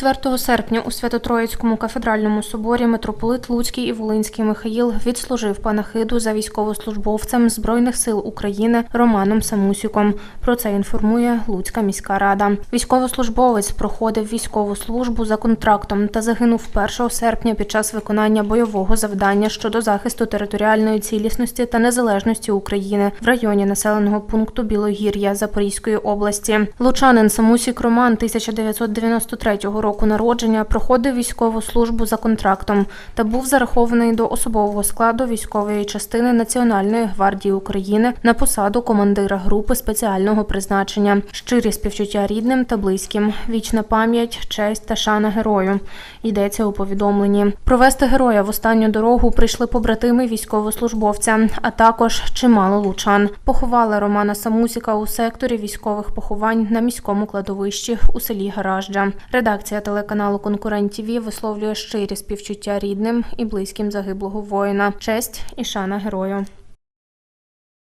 24 серпня у Свято-Троїцькому кафедральному соборі митрополит Луцький і Волинський Михаїл відслужив панахиду за військовослужбовцем Збройних сил України Романом Самусюком. Про це інформує Луцька міська рада. Військовослужбовець проходив військову службу за контрактом та загинув 1 серпня під час виконання бойового завдання щодо захисту територіальної цілісності та незалежності України в районі населеного пункту Білогір'я Запорізької області. Лучанин Самусік Роман 1993 року народження проходив військову службу за контрактом та був зарахований до особового складу військової частини Національної гвардії України на посаду командира групи спеціального призначення. Щирі співчуття рідним та близьким, вічна пам'ять, честь та шана герою. Йдеться у повідомленні. Провести героя в останню дорогу прийшли побратими військовослужбовця, а також чимало лучан. Поховали Романа Самусіка у секторі військових поховань на міському кладовищі у селі Гаражджа. Редакція телеканалу Конкурент ТІВІ висловлює щирі співчуття рідним і близьким загиблого воїна, честь і шана герою.